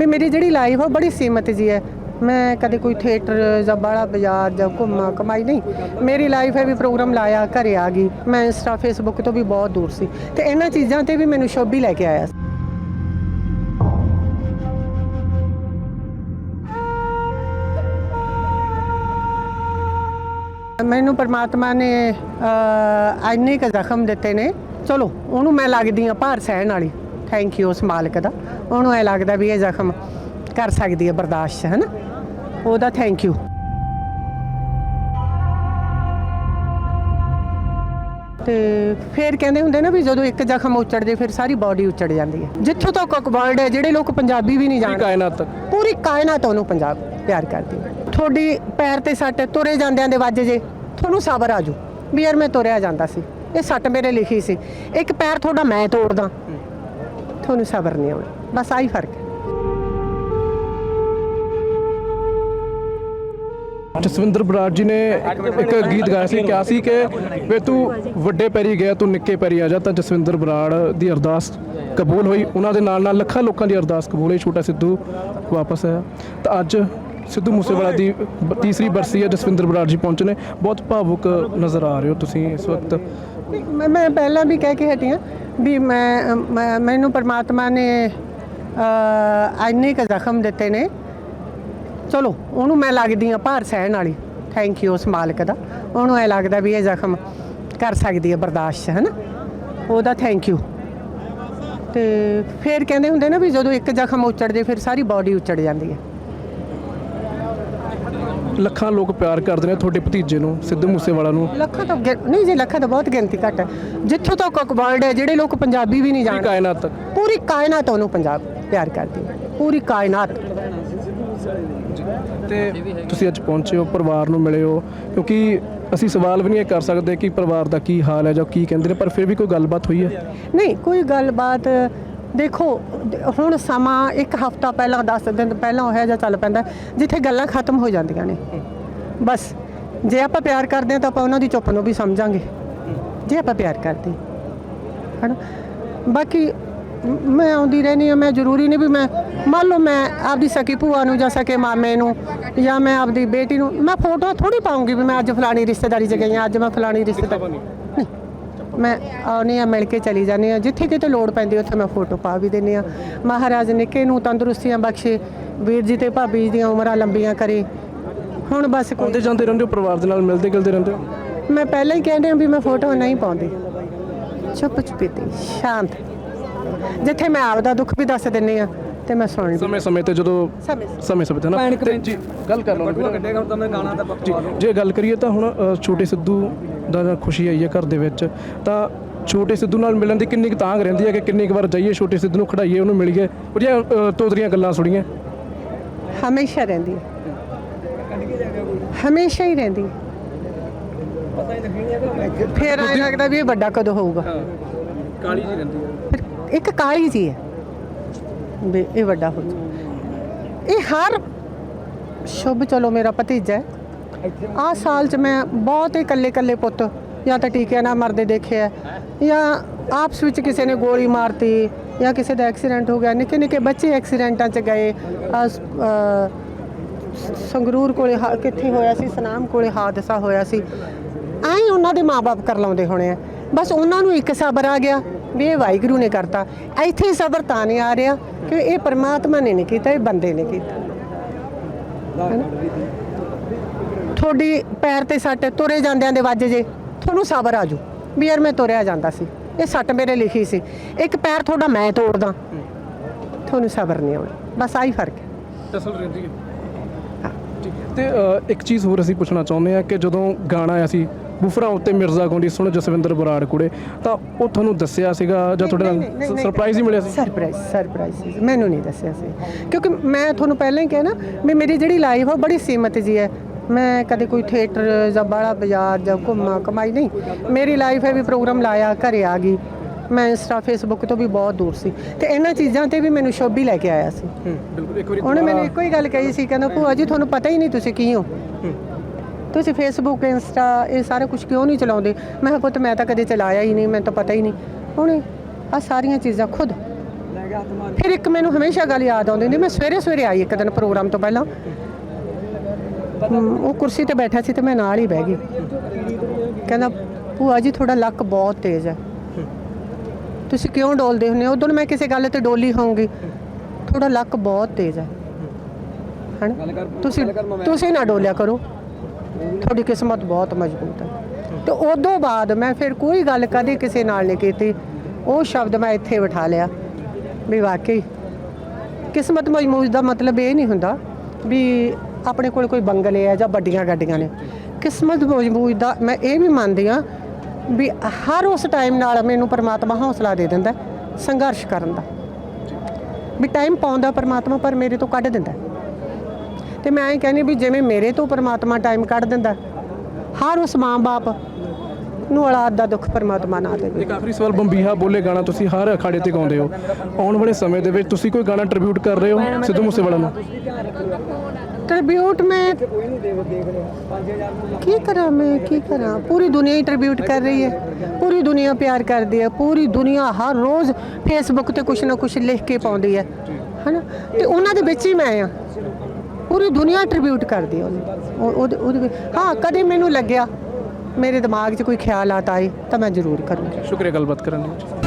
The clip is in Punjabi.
ਵੀ ਮੇਰੀ ਜਿਹੜੀ ਲਾਈਫ ਆ ਉਹ ਬੜੀ ਸੀਮਤ ਜੀ ਹੈ। ਮੈਂ ਕਦੇ ਕੋਈ ਥੀਏਟਰ ਜਾਂ ਬਾਹਲਾ ਬਾਜ਼ਾਰ ਜਾਂ ਘੁੰਮਾ ਕਮਾਈ ਨਹੀਂ। ਮੇਰੀ ਲਾਈਫ ਹੈ ਵੀ ਪ੍ਰੋਗਰਾਮ ਲਾਇਆ, ਘਰੇ ਆ ਗਈ। ਮੈਂ ਇੰਸਟਾ ਫੇਸਬੁੱਕ ਤੋਂ ਵੀ ਬਹੁਤ ਦੂਰ ਸੀ। ਤੇ ਇਹਨਾਂ ਚੀਜ਼ਾਂ ਤੇ ਵੀ ਮੈਨੂੰ ਸ਼ੋਭੀ ਲੈ ਕੇ ਆਇਆ ਸੀ। ਮੈਨੂੰ ਪਰਮਾਤਮਾ ਨੇ ਇੰਨੇ ਕ ਜ਼ਖਮ ਦਿੱਤੇ ਨੇ। ਚਲੋ, ਉਹਨੂੰ ਮੈਂ ਲੱਗਦੀ ਆ ਭਾਰ ਸਹਿਣ ਵਾਲੀ। ਥੈਂਕ ਯੂ ਉਸ ਮਾਲਕ ਦਾ। ਉਹਨੂੰ ਐ ਲੱਗਦਾ ਵੀ ਇਹ ਜ਼ਖਮ ਕਰ ਸਕਦੀ ਹੈ ਬਰਦਾਸ਼ਤ ਹੈ ਨਾ ਉਹਦਾ ਥੈਂਕ ਯੂ ਤੇ ਫਿਰ ਕਹਿੰਦੇ ਹੁੰਦੇ ਨਾ ਵੀ ਜਦੋਂ ਇੱਕ ਜ਼ਖਮ ਉੱਚੜ ਜੇ ਫਿਰ ਸਾਰੀ ਬਾਡੀ ਉੱਚੜ ਜਾਂਦੀ ਹੈ। ਜਿੱਥੋਂ ਤੱਕ ਵਰਲਡ ਹੈ ਜਿਹੜੇ ਲੋਕ ਪੰਜਾਬੀ ਵੀ ਨਹੀਂ ਜਾਣਦੇ। ਕਾਇਨਾਤ ਤੱਕ। ਪੂਰੀ ਕਾਇਨਾਤ ਉਹਨੂੰ ਪੰਜਾਬ ਪਿਆਰ ਕਰਦੀ ਹੈ। ਤੁਹਾਡੀ ਪੈਰ ਤੇ ਸੱਟ ਤੁਰੇ ਜਾਂਦਿਆਂ ਦੇ ਵੱਜ ਜੇ ਤੁਹਾਨੂੰ ਸਬਰ ਆਜੂ ਵੀ ਯਾਰ ਮੈਂ ਤੁਰਿਆ ਜਾਂਦਾ ਸੀ। ਇਹ ਸੱਟ ਮੇਰੇ ਲਿਖੀ ਸੀ। ਇੱਕ ਪੈਰ ਤੁਹਾਡਾ ਮੈਂ ਤੋੜਦਾ। ਤੁਹਾਨੂੰ ਸਬਰ ਨਹੀਂ ਆਉਣਾ ਬਸ ਆਹੀ ਫ਼ਰਕ ਹੈ ਜਸਵਿੰਦਰ ਬਰਾੜ ਜੀ ਨੇ ਇੱਕ ਗੀਤ ਗਾਇਆ ਸੀ ਕਿਹਾ ਸੀ ਕਿ ਵੇ ਤੂੰ ਵੱਡੇ ਪੈਰੀ ਗਿਆ ਤੂੰ ਨਿੱਕੇ ਪੈਰੀ ਆ ਜਾ ਤਾਂ ਜਸਵਿੰਦਰ ਬਰਾੜ ਦੀ ਅਰਦਾਸ ਕਬੂਲ ਹੋਈ। ਉਹਨਾਂ ਦੇ ਨਾਲ ਨਾਲ ਲੱਖਾਂ ਲੋਕਾਂ ਦੀ ਅਰਦਾਸ ਕਬੂਲ ਹੋਈ। ਛੋਟਾ ਸਿੱਧੂ ਵਾਪਸ ਆਇਆ। ਤਾਂ ਅੱਜ ਸਿੱਧੂ ਮੂਸੇਵਾਲਾ ਦੀ ਤੀਸਰੀ ਬਰਸੀ ਹੈ ਜਸਵਿੰਦਰ ਬਰਾੜ ਜੀ ਪਹੁੰਚੇ ਨੇ। ਬਹੁਤ ਭਾਵੁਕ ਨਜ਼ਰ ਆ ਰਹੇ ਹੋ ਤੁਸੀਂ ਇਸ ਵਕਤ। ਮੈਂ ਮੈਂ ਪਹਿਲਾਂ ਵੀ ਕਹਿ ਕੇ ਹਟੀ ਹਾਂ। ਵੀ ਮੈਂ ਮੈਂ- ਮੈਨੂੰ ਪਰਮਾਤਮਾ ਨੇ ਅਹ, ਇੰਨੇ ਕੁ ਜ਼ਖਮ ਦਿੱਤੇ ਨੇ। ਚਲੋ ਉਹਨੂੰ ਮੈਂ ਲੱਗਦੀ ਆ ਭਾਰ ਸਹਿਣ ਵਾਲੀ। ਥੈਂਕ ਯੂ ਉਸ ਮਾਲਕ ਦਾ। ਉਹਨੂੰ ਐ ਲੱਗਦਾ ਵੀ ਇਹ ਜ਼ਖਮ ਕਰ ਸਕਦੀ ਹੈ ਬਰਦਾਸ਼ਤ ਹੈ ਨਾ ਉਹਦਾ ਥੈਂਕ ਯੂ ਤੇ ਫਿਰ ਕਹਿੰਦੇ ਹੁੰਦੇ ਨਾ ਵੀ ਜਦੋਂ ਇੱਕ ਜ਼ਖਮ ਉੱਚੜ ਜੇ ਫਿਰ ਸਾਰੀ ਬਾਡੀ ਉੱਚੜ ਜਾਂਦੀ ਹੈ। ਲੱਖਾਂ ਲੋਕ ਪਿਆਰ ਕਰਦੇ ਨੇ ਤੁਹਾਡੇ ਭਤੀਜੇ ਨੂੰ ਸਿੱਧੂ ਮੂਸੇਵਾਲਾ ਨੂੰ। ਲੱਖਾਂ ਤੋਂ ਗਿਣ- ਨਹੀਂ ਜੀ ਲੱਖਾਂ ਤੋਂ ਬਹੁਤ ਗਿਣਤੀ ਘੱਟ ਹੈ। ਜਿੱਥੋਂ ਤੱਕ ਵਰਲਡ ਹੈ ਜਿਹੜੇ ਲੋਕ ਪੰਜਾਬੀ ਵੀ ਨਹੀਂ ਪੂਰੀ ਜਾਣਦੇ। ਕਾਇਨਾਤ ਤੱਕ। ਪੂਰੀ ਕਾਇਨਾਤ ਉਹਨੂੰ ਪੰਜਾਬ ਪਿਆਰ ਕਰਦੀ ਹੈ। ਪੂਰੀ ਕਾਇਨਾਤ। ਤੇ ਤੁਸੀਂ ਅੱਜ ਪਹੁੰਚੇ ਹੋ ਪਰਿਵਾਰ ਨੂੰ ਮਿਲੇ ਹੋ ਕਿਉਂਕਿ ਅਸੀਂ ਸਵਾਲ ਵੀ ਨਹੀਂ ਇਹ ਕਰ ਸਕਦੇ ਕਿ ਪਰਿਵਾਰ ਦਾ ਕੀ ਹਾਲ ਹੈ ਜਾਂ ਕੀ ਕਹਿੰਦੇ ਨੇ ਪਰ ਫਿਰ ਵੀ ਕੋਈ ਗੱਲਬਾਤ ਹੋਈ ਹੈ? ਨਹੀਂ ਕੋਈ ਗੱਲਬਾਤ ਦੇਖੋ, ਹੁਣ ਸਮਾਂ ਇੱਕ ਹਫਤਾ ਪਹਿਲਾਂ 10 ਦਿਨ ਪਹਿਲਾਂ ਹੋਇਆ ਜਾਂ ਚੱਲ ਪੈਂਦਾ, ਜਿੱਥੇ ਗੱਲਾਂ ਖਤਮ ਹੋ ਜਾਂਦੀਆਂ ਨੇ। ਬਸ, ਜੇ ਆਪਾਂ ਪਿਆਰ ਕਰਦੇ ਹਾਂ ਤਾਂ ਆਪਾਂ ਉਹਨਾਂ ਦੀ ਚੁੱਪ ਨੂੰ ਵੀ ਸਮਝਾਂਗੇ। ਜੇ ਆਪਾਂ ਪਿਆਰ ਕਰਦੇ ਹਾਂ। ਹਨਾ? ਬਾਕੀ ਮੈਂ ਆਉਂਦੀ ਰਹਿੰਦੀ ਹਾਂ, ਮੈਂ ਜ਼ਰੂਰੀ ਨਹੀਂ ਵੀ ਮੈਂ, ਮੰਨ ਲਓ ਮੈਂ ਆਪਦੀ ਸਕੀ ਭੂਆ ਨੂੰ ਜਾਂ ਸਕੇ ਮਾਮੇ ਨੂੰ ਜਾਂ ਮੈਂ ਆਪਦੀ ਬੇਟੀ ਨੂੰ, ਮੈਂ ਫੋਟੋ ਥੋੜੀ ਪਾਉਂਗੀ ਵੀ ਮੈਂ ਅੱਜ ਫਲਾਣੀ ਰਿਸ਼ਤੇਦਾਰੀ 'ਚ ਗਈ ਹਾਂ, ਅੱਜ ਮੈਂ ਫਲਾਣੀ ਰਿਸ਼ਤੇਦਾਰੀ ਮੈਂ ਆਉਣੀ ਆ ਮਿਲ ਕੇ ਚਲੀ ਜਾਂਦੀ ਆ ਜਿੱਥੇ ਕਿਤੇ ਲੋੜ ਪੈਂਦੀ ਉੱਥੇ ਮੈਂ ਫੋਟੋ ਪਾ ਵੀ ਦਿੰਦੀ ਆ ਮਹਾਰਾਜ ਨਿੱਕੇ ਨੂੰ ਤੰਦਰੁਸਤੀਆਂ ਬਖਸ਼ੇ ਵੀਰ ਜੀ ਤੇ ਭਾਬੀ ਜੀ ਦੀਆਂ ਉਮਰਾਂ ਲੰਬੀਆਂ ਕਰੇ। ਹੁਣ ਬਸ ਕੋਈ ਆਉਂਦੇ ਜਾਂਦੇ ਰਹਿੰਦੇ ਹੋ ਪਰਿਵਾਰ ਦੇ ਨਾਲ ਮਿਲਦੇ ਗਿਲਦੇ ਰਹਿੰਦੇ ਹੋ? ਮੈਂ ਪਹਿਲਾਂ ਹੀ ਕਹਿੰਦੇ ਆ ਵੀ ਮੈਂ ਫੋਟੋ ਨਹੀਂ ਪਾਉਂਦੀ। ਚੁੱਪ ਚੁਪੀਤੇ ਸ਼ਾਂਤ। ਜਿੱਥੇ ਮੈਂ ਆਪਦਾ ਦੁੱਖ ਵੀ ਦੱਸ ਦਿੰਨੀ ਆ ਤੇ ਮੈਂ ਸੁਣ ਲਈ ਸਮੇਂ ਸਮੇਂ ਤੇ ਜਦੋਂ ਸਮੇਂ ਸਮੇਂ। ਸਮੇਂ ਤੇ ਨਾ ਤੇ ਜੀ ਗੱਲ ਕਰ ਲਓ ਜੀ ਜੇ ਗੱਲ ਕਰੀਏ ਤਾਂ ਹੁਣ ਅ, ਛੋਟੇ ਸਿੱਧੂ ਦਾ ਤਾਂ ਖੁਸ਼ੀ ਆਈ ਹੈ ਘਰ ਦੇ ਵਿੱਚ। ਤਾਂ ਛੋਟੇ ਸਿੱਧੂ ਨਾਲ ਮਿਲਣ ਦੀ ਕਿੰਨੀ ਕੁ ਤਾਂਘ ਰਹਿੰਦੀ ਹੈ ਕਿ ਕਿੰਨੀ ਕੁ ਵਾਰ ਜਾਈਏ ਛੋਟੇ ਸਿੱਧੂ ਨੂੰ ਖੜਾਈਏ ਉਹਨੂੰ ਮਿਲੀਏ। ਉਹਦੀਆਂ ਅ, ਤੋਤਰੀਆਂ ਗੱਲਾਂ ਸੁਣੀਏ। ਹਮੇਸ਼ਾ ਰਹਿੰਦੀ ਹੈ। ਹਮੇਸ਼ਾ ਹੀ ਰਹਿੰਦੀ ਫਿਰ ਐਂ ਲੱਗਦਾ ਵੀ ਇਹ ਵੱਡਾ ਕਦੋਂ ਹੋਊਗਾ। ਕਾਲੀ ਜੀ ਰਹਿੰਦੀ ਹੈ। ਫਿਰ ਇੱਕ ਕਾਲੀ ਜੀ ਹੈ। ਵੀ ਇਹ ਵੱਡਾ ਹੋ ਜਾਊ। ਇਹ ਹਰ ਸ਼ੁਭ ਚਲੋ ਮੇਰਾ ਭਤੀਜਾ ਹੈ। ਆਹ ਸਾਲ ਚ ਮੈਂ ਬਹੁਤ ਹੀ ਇਕੱਲੇ ਇਕੱਲੇ ਪੁੱਤ ਜਾਂ ਤਾਂ ਟੀਕਿਆਂ ਨਾਲ ਮਰਦੇ ਦੇਖਿਆ ਜਾਂ ਆਪਸ ਵਿੱਚ ਕਿਸੇ ਨੇ ਗੋਲੀ ਮਾਰਤੀ ਜਾਂ ਕਿਸੇ ਦਾ ਐਕਸੀਡੈਂਟ ਹੋ ਗਿਆ ਨਿੱਕੇ ਨਿੱਕੇ ਬੱਚੇ ਐਕਸੀਡੈਂਟਾਂ 'ਚ ਗਏ ਸੰਗਰੂਰ ਕੋਲੇ ਕਿੱਥੇ ਹੋਇਆ ਸੀ ਸਨਾਮ ਕੋਲੇ ਹਾਦਸਾ ਹੋਇਆ ਸੀ। ਐਂ ਹੀ ਉਹਨਾਂ ਦੇ ਮਾਪੇ ਕਰ ਲਾਉਂਦੇ ਹੋਣੇ ਆ। ਬਸ ਉਹਨਾਂ ਨੂੰ ਇੱਕ ਸਬਰ ਆ ਗਿਆ ਵੀ ਇਹ ਵਾਹਿਗੁਰੂ ਨੇ ਕਰਤਾ। ਇੱਥੇ ਸਬਰ ਤਾਂ ਨਹੀਂ ਆ ਰਿਹਾ ਕਿ ਇਹ ਪਰਮਾਤਮਾ ਨੇ ਨਹੀਂ ਕੀਤਾ ਇਹ ਬੰਦੇ ਨੇ ਕੀਤਾ? ਤੁਹਾਡੀ ਪੈਰ ਤੇ ਸੱਟ ਤੁਰੇ ਜਾਂਦਿਆਂ ਦੇ ਵੱਜ ਜੇ ਤੁਹਾਨੂੰ ਸਬਰ ਆਜੂ ਵੀ ਯਾਰ ਮੈਂ ਤੁਰਿਆ ਜਾਂਦਾ ਸੀ। ਇਹ ਸੱਟ ਮੇਰੇ ਲਿਖੀ ਸੀ। ਇੱਕ ਪੈਰ ਤੁਹਾਡਾ ਮੈਂ ਤੋੜਦਾ। ਤੁਹਾਨੂੰ ਸਬਰ ਨਹੀਂ ਆਉਣਾ। ਬਸ ਆਹੀ ਫ਼ਰਕ ਹੈ। ਤਸਲ ਰਹਿੰਦੀ ਹੈ। ਤੇ ਅ, ਇੱਕ ਚੀਜ਼ ਹੋਰ ਅਸੀਂ ਪੁੱਛਣਾ ਚਾਹੁੰਦੇ ਆ ਕਿ ਜਦੋਂ ਗਾਣਾ ਆਇਆ ਸੀ ਬੁਫਰਾ ਉੱਤੇ ਮਿਰਜ਼ਾ ਗੋਂਡੀ ਸੁਣ ਜਸਵਿੰਦਰ ਬਰਾੜ ਕੁੜੇ ਤਾਂ ਉਹ ਤੁਹਾਨੂੰ ਦੱਸਿਆ ਸੀਗਾ ਜਾਂ ਤੁਹਾਡੇ ਨਾਲ ਸਰਪ੍ਰਾਈਜ਼ ਹੀ ਮਿਲਿਆ ਸੀ? ਸਰਪ੍ਰਾਈਜ਼ ਸਰਪ੍ਰਾਈਜ਼ ਮੈਨੂੰ ਨਹੀਂ ਦੱਸਿਆ ਸੀ। ਕਿਉਂਕਿ ਮੈਂ ਤੁਹਾਨੂੰ ਪਹਿਲਾਂ ਹੀ ਕਿਹਾ ਨਾ ਵੀ ਮੇਰੀ ਜਿਹੜੀ ਲਾਈਫ ਆ ਉਹ ਬੜੀ ਸੀਮਤ ਜੀ ਹੈ। ਮੈਂ ਕਦੇ ਕੋਈ ਥੀਏਟਰ ਜਾਂ ਬਾਹਲਾ ਬਾਜ਼ਾਰ ਜਾਂ ਘੁੰਮਾ ਕਮਾਈ ਨਹੀਂ। ਮੇਰੀ ਲਾਈਫ ਹੈ ਵੀ ਪ੍ਰੋਗਰਾਮ ਲਾਇਆ ਘਰੇ ਆ ਗਈ। ਮੈਂ ਇੰਸਟਾ ਫੇਸਬੁੱਕ ਤੋਂ ਵੀ ਬਹੁਤ ਦੂਰ ਸੀ। ਤੇ ਇਹਨਾਂ ਚੀਜ਼ਾਂ ਤੇ ਵੀ ਮੈਨੂੰ ਸ਼ੋਭੀ ਲੈ ਕੇ ਆਇਆ ਸੀ। ਬਿਲਕੁਲ। ਇੱਕ ਵਾਰੀ ਉਹਨੇ ਮੈਨੂੰ ਇੱਕੋ ਹੀ ਗੱਲ ਕਹੀ ਸੀ ਕਹਿੰਦਾ ਭੂਆ ਜੀ ਤੁਹਾਨੂੰ ਪਤਾ ਹੀ ਨਹੀਂ ਤੁਸੀਂ ਕੀ ਹੋ? ਤੁਸੀਂ ਫੇਸਬੁੱਕ ਇੰਸਟਾ ਇਹ ਸਾਰਾ ਕੁਝ ਕਿਉਂ ਨਹੀਂ ਚਲਾਉਂਦੇ? ਮੈਂ ਕਿਹਾ ਪੁੱਤ ਮੈਂ ਤਾਂ ਕਦੇ ਚਲਾਇਆ ਹੀ ਨਹੀਂ ਮੈਨੂੰ ਤਾਂ ਪਤਾ ਹੀ ਨਹੀਂ। ਉਹਨੇ ਆ ਸਾਰੀਆਂ ਚੀਜ਼ਾਂ ਖੁਦ। ਫਿਰ ਇੱਕ ਮੈਨੂੰ ਹਮੇਸ਼ਾ ਗੱਲ ਯਾਦ ਆਉਂਦੀ ਹੁੰਦੀ ਮੈਂ ਸਵੇਰੇ ਸਵੇਰੇ ਆਈ ਇੱਕ ਦਿਨ ਪ੍ਰੋਗਰਾਮ ਤੋਂ ਪਹਿਲਾਂ। ਹਮ, ਉਹ ਕੁਰਸੀ ਤੇ ਬੈਠਾ ਸੀ ਤੇ ਮੈਂ ਨਾਲ ਹੀ ਬਹਿ ਗਈ। ਕਹਿੰਦਾ ਭੂਆ ਜੀ ਤੁਹਾਡਾ ਲੱਕ ਬਹੁਤ ਤੇਜ਼ ਹੈ। ਤੁਸੀਂ ਕਿਉਂ ਡੋਲਦੇ ਹੁੰਦੇ ਹੋ? ਉਦੋਂ ਮੈਂ ਕਿਸੇ ਗੱਲ ਤੇ ਡੋਲੀ ਹੋਊਂਗੀ। ਤੁਹਾਡਾ ਲੱਕ ਬਹੁਤ ਤੇਜ਼ ਹੈ। ਹਨ? ਤੁਸੀਂ ਤੁਸੀਂ ਨਾ ਡੋਲਿਆ ਕਰੋ। ਤੁਹਾਡੀ ਕਿਸਮਤ ਬਹੁਤ ਮਜ਼ਬੂਤ ਹੈ। ਤੇ ਉਦੋਂ ਬਾਅਦ ਮੈਂ ਫਿਰ ਕੋਈ ਗੱਲ ਕਦੇ ਕਿਸੇ ਨਾਲ ਨਹੀਂ ਕੀਤੀ। ਉਹ ਸ਼ਬਦ ਮੈਂ ਇੱਥੇ ਬਿਠਾ ਲਿਆ ਵੀ ਵਾਕਈ ਕਿਸਮਤ ਮਜ਼ਬੂਤ ਦਾ ਮਤਲਬ ਇਹ ਨਹੀਂ ਹੁੰਦਾ ਵੀ ਆਪਣੇ ਕੋਲ ਕੋਈ ਬੰਗਲੇ ਆ ਜਾਂ ਵੱਡੀਆਂ ਗੱਡੀਆਂ ਨੇ। ਕਿਸਮਤ ਮਜ਼ਬੂਤ ਦਾ ਮੈਂ ਇਹ ਵੀ ਮੰਨਦੀ ਆ ਵੀ ਹਰ ਉਸ ਟਾਈਮ ਨਾਲ ਮੈਨੂੰ ਪਰਮਾਤਮਾ ਹੌਸਲਾ ਦੇ ਦਿੰਦਾ ਸੰਘਰਸ਼ ਕਰਨ ਦਾ। ਵੀ ਟਾਈਮ ਪਾਉਂਦਾ ਪਰਮਾਤਮਾ ਪਰ ਮੇਰੇ ਤੋਂ ਕੱਢ ਦਿੰਦਾ ਤੇ ਮੈਂ ਇਹ ਕਹਿੰਦੀ ਵੀ ਜਿਵੇਂ ਮੇਰੇ ਤੋਂ ਪਰਮਾਤਮਾ ਟਾਈਮ ਕੱਢ ਦਿੰਦਾ ਹਰ ਉਸ ਮਾਂ-ਬਾਪ ਨੂੰ ਔਲਾਦ ਦਾ ਦੁੱਖ ਪਰਮਾਤਮਾ ਨਾ ਦੇਵੇ। ਇੱਕ ਆਖਰੀ ਸਵਾਲ, ਬੰਬੀਹਾ ਬੋਲੇ ਗਾਣਾ ਤੁਸੀਂ ਹਰ ਅਖਾੜੇ ਤੇ ਗਾਉਂਦੇ ਹੋ। ਆਉਣ ਵਾਲੇ ਸਮੇਂ ਦੇ ਵਿੱਚ ਤੁਸੀਂ ਕੋਈ ਗਾਣਾ ਟ੍ਰਿਬਿਊਟ ਕਰ ਰਹੇ ਹੋ ਸਿੱਧੂ ਮੂਸੇਵਾਲਾ ਨੂੰ? ਟ੍ਰਿਬਿਊਟ ਮੈਂ ਕੀ ਕਰਾਂ ਮੈਂ, ਕੀ ਕਰਾਂ? ਪੂਰੀ ਦੁਨੀਆ ਹੀ ਟ੍ਰਿਬਿਊਟ ਕਰ ਰਹੀ ਹੈ। ਪੂਰੀ ਦੁਨੀਆ ਪਿਆਰ ਕਰਦੀ ਹੈ। ਪੂਰੀ ਦੁਨੀਆ ਹਰ ਰੋਜ਼ ਫੇਸਬੁੱਕ ਤੇ ਕੁਛ ਨਾ ਕੁਛ ਲਿਖ ਕੇ ਪਾਉਂਦੀ ਹੈ। ਹਨਾ? ਤੇ ਉਹਨਾਂ ਦੇ ਵਿੱਚ ਹੀ ਮੈਂ ਆ ਪੂਰੀ ਦੁਨੀਆ ਟ੍ਰਿਬਿਊਟ ਕਰਦੀ ਹੈ ਉਹਨੂੰ ਉਹਦੇ ਉਹਦੇ ਵਿੱਚ- ਹਾਂ, ਕਦੇ ਮੈਨੂੰ ਲੱਗਿਆ ਮੇਰੇ ਦਿਮਾਗ 'ਚ ਕੋਈ ਖਿਆਲ ਖਿਆਲਾਤ ਆਏ ਤਾਂ ਮੈਂ ਜ਼ਰੂਰ ਕਰੂੰਗੀ। ਸ਼ੁਕਰੀਆ ਗੱਲਬਾਤ ਕਰਨ ਲਈ।